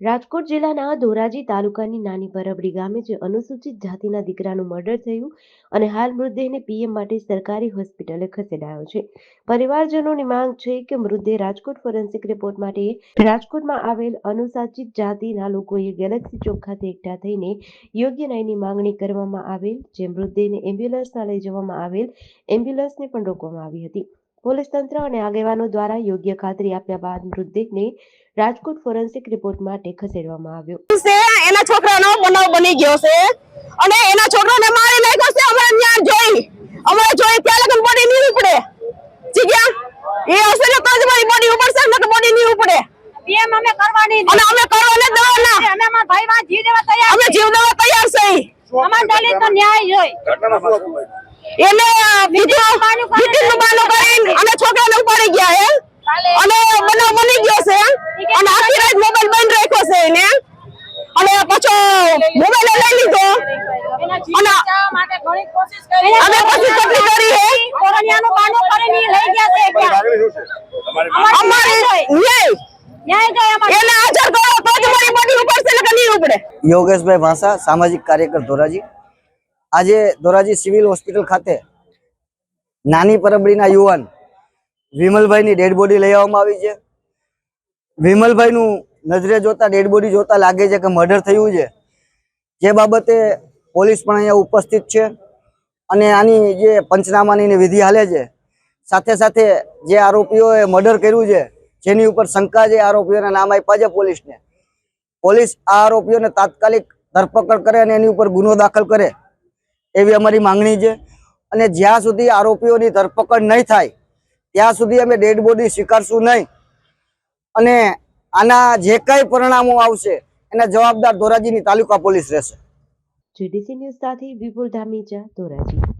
રાજકોટ જિલ્લાના ધોરાજી તાલુકાની નાની પરબડી ગામે જે અનુસૂચિત જાતિના દીકરાનું મર્ડર થયું અને હાલ મૃતદેહને પીએમ માટે સરકારી હોસ્પિટલે ખસેડાયો છે. પરિવારજનોની માંગ છે કે મૃતદેહ રાજકોટ ફોરેન્સિક રિપોર્ટ માટે રાજકોટમાં આવેલ અનુસૂચિત જાતિના લોકોએ ગેલેક્સી ચોક ખાતે એકઠા થઈને યોગ્ય ન્યાયની માંગણી કરવામાં આવેલ, જે મૃતદેહને એમ્બ્યુલન્સમાં લઈ જવામાં આવેલ, એમ્બ્યુલન્સને પણ રોકવામાં આવી હતી. પોલીસ તંત્ર અને આગેવાનો દ્વારા યોગ્ય ખાતરી આપ્યા બાદ મૃતદેહને રાજકોટ ફોરેન્સિક રિપોર્ટ માટે ખસેડવામાં આવ્યો. છે એના છોકરાનો બનાવ બની ગયો છે. અને એના છોકરાને મારી નાખ્યો છે અમે ન્યાય જોઈ. અમે જોઈ ત્યાં લગન બોડી નહીં ઉપડે. જીગ્યા? એ હશે ને તો જ મારી બોડી ઉપડશે ને બોડી નહીં ઉપડે. પીએમ અમે કરવાની અને અમે કરવાને દેવાના. અમે અમારા ભાઈ માં જીવ દેવા તૈયાર અમે જીવ દેવા તૈયાર છે. અમાર દલિત ન્યાય જોઈ. એને બીજું બીજું બાનું કરીને અને છોકરાને ઉપાડી ગયા હે અને બનાવ બની ગયો છે અને આખી રાત મોબાઈલ બંધ રાખ્યો છે એને અને પાછો મોબાઈલ લઈ લીધો. કરી. અમે પછી કેટલી કરી હે? બાનું કરીને લઈ ગયા છે અમારે યોગેશભાઈ ભાષા સામાજિક કાર્યકર ધોરાજી. આજે ધોરાજી સિવિલ હોસ્પિટલ ખાતે નાની પરબડીના યુવાન વિમલભાઈની ડેડ બોડી લઈ આવવામાં આવી છે. વિમલભાઈનું નજરે જોતા ડેડ બોડી જોતા લાગે છે કે મર્ડર થયું છે. જે બાબતે પોલીસ પણ અહીંયા ઉપસ્થિત છે અને આની જે પંચનામાની વિધિ હાલે છે, સાથે સાથે જે આરોપીઓએ મર્ડર કર્યું છે, જેની ઉપર શંકા જે આરોપીઓના નામ આપ્યા છે પોલીસને. પોલીસ આ આરોપીઓને તાત્કાલિક ધરપકડ કરે અને એની ઉપર ગુનો દાખલ કરે એવી અમારી માંગણી છે. અને જ્યાં સુધી આરોપીઓની ધરપકડ નહીં થાય ત્યાં સુધી અમે ડેડ બોડી સ્વીકારશું નહીં. અને આના જે કઈ પરિણામો આવશે, એના જવાબદાર ધોરાજીની તાલુકા પોલીસ રહેશે. જીડીસી ન્યૂઝ સાથે વિપુલ ધામીજા ધોરાજી.